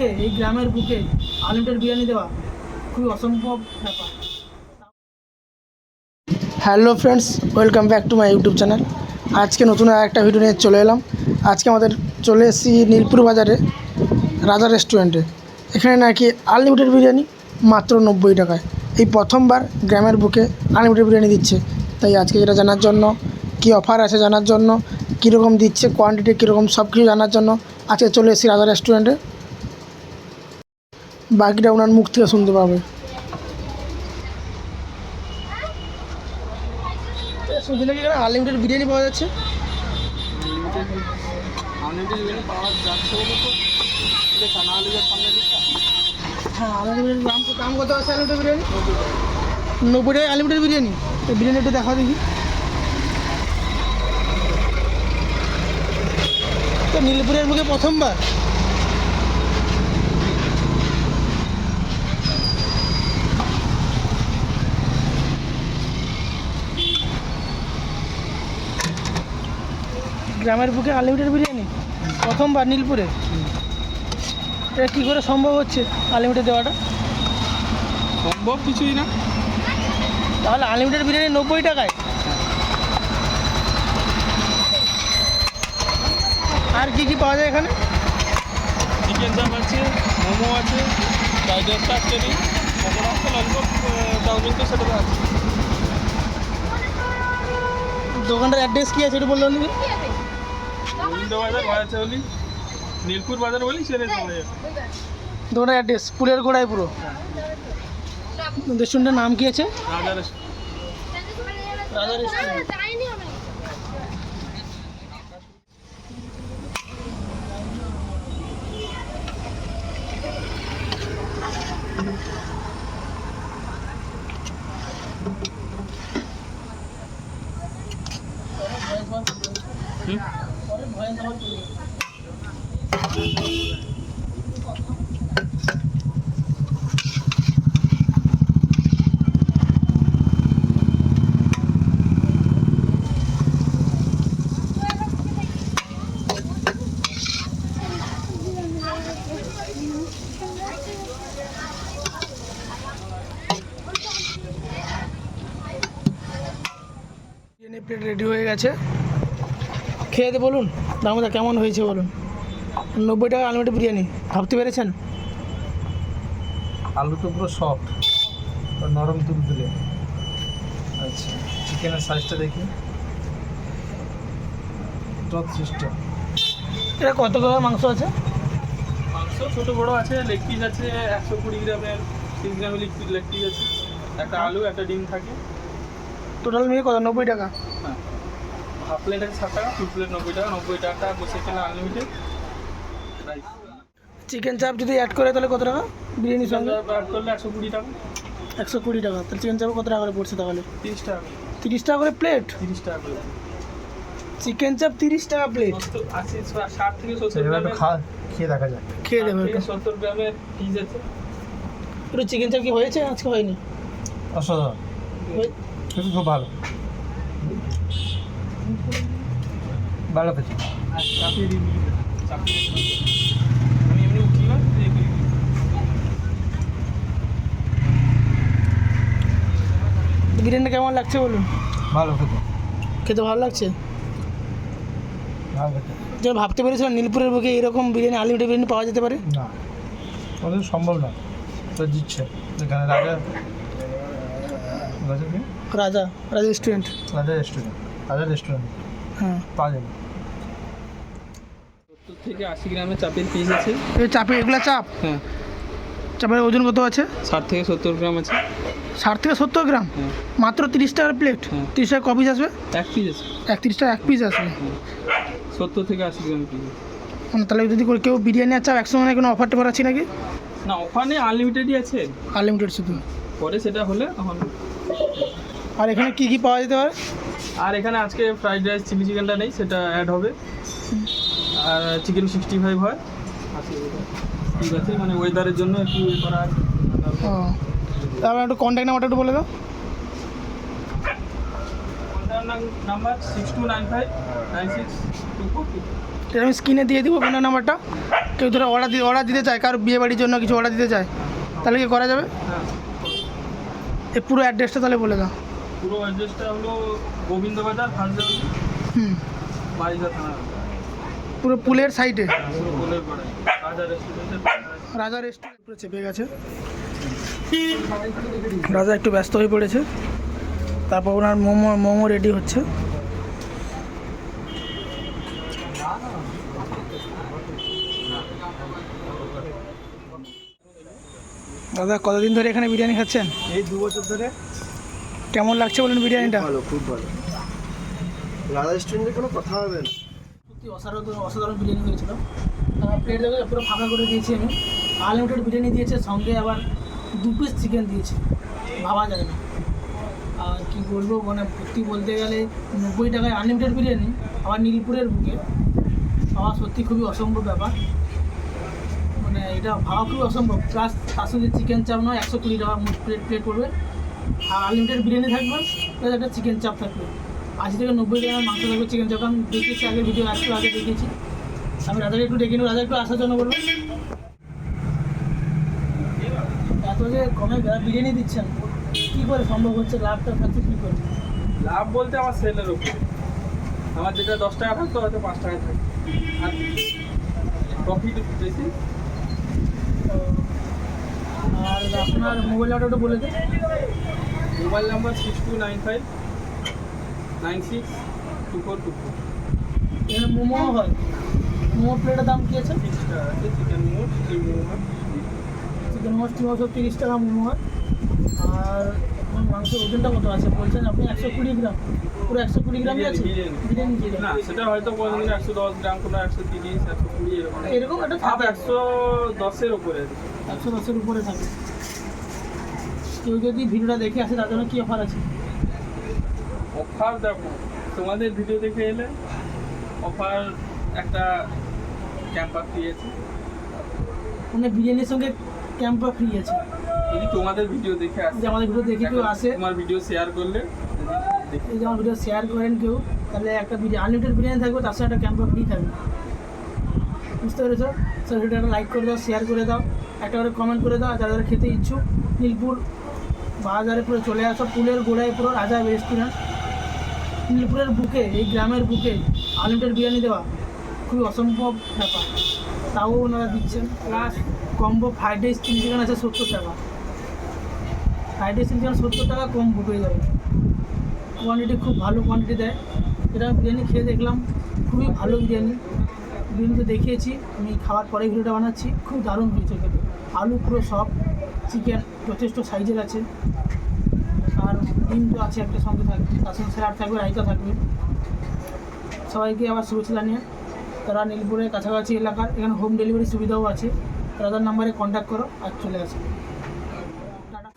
বুকে, এই গ্রামের বুকে আনলিমিটেড বিরিয়ানি দেওয়া খুবই অসম্ভব ব্যাপার। Hello friends, welcome back to my YouTube channel. আজকে নতুন একটা ভিডিও নিয়ে চলে এলাম। আজকে আমাদের চলে এসেছি নীলপুর বাজারে, রাজা রেস্টুরেন্টে এখানে নাকি আনলিমিটেড বিরিয়ানি মাত্র নব্বই টাকায়। এই প্রথমবার গ্রামের বুকে আনলিমিটেড বিরিয়ানি দিচ্ছে। তাই আজকে যেটা জানার জন্য, কী অফার আছে জানার জন্য, কীরকম দিচ্ছে কোয়ান্টিটি কীরকম সব কিছু জানার জন্য আজকে চলে এসেছি রাজা রেস্টুরেন্টে বাকিটা ওনার মুখ থেকে শুনতে পাবে। শুনছি নাকি এখানে আনলিমিটেড বিরিয়ানি পাওয়া যাচ্ছে? হ্যাঁ আনলিমিটেড দাম দাম কত আছে আনলিমিটেড বিরিয়ানি? নব্বই টাকা আনলিমিটেড বিরিয়ানি? তো বিরিয়ানি একটু দেখা দেখি। তো নীলপুরের মুখে প্রথমবার? গ্রামের বুকে আনলিমিটেড বিরিয়ানি? প্রথমবার নীলপুরে? এটা কী করে সম্ভব হচ্ছে আনলিমিটেড দেওয়াটা? সম্ভব কিছুই না। তাহলে আনলিমিটেড বিরিয়ানি নব্বই টাকায়? আর কি কি পাওয়া যায় এখানে? চিকেন চাপ আছে মোমো আছে ফ্রাইড রাইস ললিপপ চাউমিন তো সেটা আছে। দোকানটার অ্যাড্রেস কী আছে একটু বললেন দিদি বাজার বাজারচৌলি নীলপুর বাজার বলি যাবে দোকানের অ্যাড্রেস পুলের গোড়ায় পুরো। রেস্টুরেন্টের নাম কি আছে? রাজা রেস্টুরেন্ট প্লেট রেডি হয়ে গেছে। খেয়ে বলুন দামটা কেমন হয়েছে বলুন। নব্বই টাকা আনলিমিটেড বিরিয়ানি ভাবতে পেরেছেন? আলু তো পুরো সফট নরম তুলতুলে আচ্ছা চিকেনের সাইজটা দেখি। টপ সিস্টেম এটা কত গ্রাম মাংস আছে? মাংস ছোটো বড়ো আছে লেগ পিস আছে একশো কুড়ি গ্রামের তিরিশ গ্রামের লেগ পিস লেগ পিস আছে। একটা আলু একটা ডিম থাকে। টোটাল মিলে কত? নব্বই টাকা। হ্যাঁ। হাফ প্লেট আছে ষাট টাকা ফুল প্লেট নব্বই টাকা নব্বই টাকা বসে কেনা আনলিমিটেড রাইস চিকেন চাপ যদি অ্যাড করে তাহলে কত টাকা? বিরিয়ানি সঙ্গে? অ্যাড করলে একশো কুড়ি টাকা। একশো কুড়ি টাকা। তাহলে চিকেন চাপ কত টাকা করে পড়ছে তাহলে? তিরিশ টাকা তিরিশ টাকা করে প্লেট তিরিশ টাকা করে। চিকেন চাপ তিরিশ টাকা প্লেট আশি ষাট থেকে সত্তর খা খেয়ে দেখা যাক। খেয়ে দেবে সত্তর গ্রামের পিস আছে। একটু চিকেন চাপ কি হয়েছে? আজকে হয়নি? অসাধারণ। খুব ভালো। ভালো। আমি এমনি উঠলাম বিরিয়ানিটা কেমন লাগছে বলুন? ভালো খেতে। খেতে ভালো লাগছে? ভালো খেতে। যে ভাবতে পেরেছিলাম নীলপুরের বুকে এরকম বিরিয়ানি আনলিমিটেড বিরিয়ানি পাওয়া যেতে পারে। না। ওদের সম্ভব না। তো দিচ্ছে। এখানে রাজা রাজা রাজা রাজা রেস্টুরেন্ট রাজা রেস্টুরেন্ট রাজা রেস্টুরেন্ট হ্যাঁ। পাওয়া যাবে। সত্তর থেকে আশি গ্রামের চাপের পিস আছে এই চাপে এগুলা চাপ? হ্যাঁ। চাপের ওজন কত আছে? ষাট থেকে সত্তর গ্রাম আছে। ষাট থেকে সত্তর গ্রাম? হ্যাঁ। মাত্র তিরিশ টাকার প্লেট তিরিশ টাকা ক পিস আসবে? এক পিস আছে। একত্রিশ টাকা এক পিস আসবে। সত্তর থেকে আশি গ্রামের পিস মানে তাহলে যদি কেউ বিরিয়ানি আর চাপ একসঙ্গে মানে কোনো অফার টফার আছে নাকি? না ওখানে আনলিমিটেডই আছে। আনলিমিটেড শুধু। পরে সেটা হলে তখন আর এখানে কী কী পাওয়া যেতে পারে? আর এখানে আজকে ফ্রাইড রাইস চিলি চিকেনটা নেই সেটা অ্যাড হবে। আর চিকেন সিক্সটি ফাইভ হয়। ঠিক আছে মানে ওয়েদারের জন্য একটু ইয়ে করা আছে। ও। একটু কন্ট্যাক্ট নাম্বারটা একটু বলে দাও। Number six two nine five nine six two four আমি স্ক্রিনে দিয়ে দিব ফোনের নাম্বারটা কেউ ধরো অর্ডার দিয়ে অর্ডার দিতে চায় কারও বিয়ে বাড়ির জন্য কিছু অর্ডার দিতে চায় তাহলে কি করা যাবে? হ্যাঁ। এই পুরো অ্যাড্রেসটা তাহলে বলে দাও। পুরো অ্যাড্রেসটা হলো গোবিন্দবাজার ফার্স্ট হুম। বাড়িদা থানা পুরো পুলের সাইডে পুরো গোলের পাড়ায়। রাজা রেস্টুরেন্টের রাজা রেস্টুরেন্ট পুরো চেপে গেছে। রাজা একটু ব্যস্ত হয়ে পড়েছে। তারপর ওনার মোমো মোমো রেডি হচ্ছে। দাদা কতদিন ধরে এখানে বিরিয়ানি খাচ্ছেন? এই দু বছর ধরে। কেমন লাগছে বলুন বিরিয়ানিটা? ভালো খুব ভালো। রাধা রেস্টুরেন্টে কোনো কথা হবে না। সত্যি অসাধারণ অসাধারণ বিরিয়ানি হয়েছিল। প্লেট দেখে পুরো ফাঁকা করে দিয়েছি আমি আনলিমিটেড বিরিয়ানি দিয়েছে সঙ্গে আবার দু পিস চিকেন দিয়েছে। ভাবা যায় না। আর কি বলব মানে সত্যি বলতে গেলে নব্বই টাকায় আনলিমিটেড বিরিয়ানি আবার নীলপুরের বুকে। আমার সত্যি খুবই অসম্ভব ব্যাপার। মানে এটা ভাবা খুবই অসম্ভব। প্লাস তার সঙ্গে চিকেন চাপ নয় একশো কুড়ি টাকা প্লেট প্লেট পড়বে। আর আনলিমিটেড বিরিয়ানি থাকবে প্লাস একটা চিকেন চাপ থাকবে। আশি থেকে নব্বই টাকার মাংস থাকবে চিকেন চাপ আমি দেখেছি আগে ভিডিও একটু আগে দেখেছি আমি রাজাকে একটু ডেকে নেব, রাজা একটু আসার জন্য বলব। এত যে কমে বিরিয়ানি দিচ্ছেন কী করে সম্ভব হচ্ছে? লাভটা থাকছে কী করে? লাভ বলতে আমার সেলের উপরে। আমার যেটা দশ টাকা থাকতো, হয়তো পাঁচ টাকা থাকতো। আর প্রফিট বেশি। আর আপনার মোবাইল নাম্বারটা বলে দিন। Mobile number six two nine five nine six two four two four এখানে মোমো হয়। মোমো প্লেটের দাম কী আছে? তিরিশ টাকা আছে chicken momo steam momo chicken momo steam সব তিরিশ টাকা মোমো হয়। আর এখন মাংসের ওজনটা কত আছে? বলছেন আপনি একশো কুড়ি গ্রাম। পুরো একশো কুড়ি গ্রামই আছে? বিরিয়ানি। না সেটা হয়তো কোনোদিন একশো দশ গ্রাম কোনো একশো তিরিশ একশো কুড়ি এরকম। এরকম একটা একশো দশের উপরে আছে। একশো দশের উপরে থাকে। কেউ যদি ভিডিওটা দেখে আসে তার জন্য কী অফার আছে? অফার দেখো তোমাদের ভিডিও দেখে এলে অফার একটা ক্যাম্পার ফ্রি আছে। মানে বিরিয়ানির সঙ্গে ক্যাম্পা ফ্রি আছে। যদি তোমাদের ভিডিও দেখে আসে আমাদের ভিডিও দেখে কেউ আসে তোমার ভিডিও শেয়ার করলে এই আমার ভিডিও শেয়ার করেন কেউ তাহলে একটা বিরিয়ানি আনলিমিটেড বিরিয়ানি থাকবে তার সাথে একটা ক্যাম্পা ফ্রি থাকবে। বুঝতে পেরেছ? স্যার ভিডিওটা লাইক করে দাও শেয়ার করে দাও, একটা করে কমেন্ট করে দাও যারা যারা খেতে ইচ্ছুক, নীলপুর বাজারে পুরো চলে আসো, পুলের গোড়ায় পুরো রাজা রেস্টুরেন্ট নীলপুরের বুকে, এই গ্রামের বুকে আনলিমিটেড বিরিয়ানি দেওয়া খুবই অসম্ভব ব্যাপার। তাও ওনারা দিচ্ছেন। Plus combo fried rice chilli chicken আছে সত্তর টাকা। ফ্রাইড রাইস চিলি চিকেন সত্তর টাকা কম্বো পেয়ে যাবে। কোয়ান্টিটি খুব ভালো কোয়ান্টিটি দেয়। এটা বিরিয়ানি খেয়ে দেখলাম, খুবই ভালো বিরিয়ানি। বিরিয়ানি তো দেখিয়েছি, আমি খাওয়ার পরে ভিডিওটা বানাচ্ছি। খুব দারুণ হয়েছে খেতে। আলু পুরো সব চিকেন যথেষ্ট সাইজের আছে। আর ডিম তো আছে একটা সঙ্গে থাকবে তার সঙ্গে স্যালাড থাকবে রাইতা থাকবে। সবাইকে আবার শুভেচ্ছা জানিয়ে, তারা নীলপুরের কাছাকাছি এলাকার, এখানে হোম ডেলিভারি সুবিধাও আছে। তাদের নাম্বারে কন্ট্যাক্ট করো আর চলে আসো। টাটা।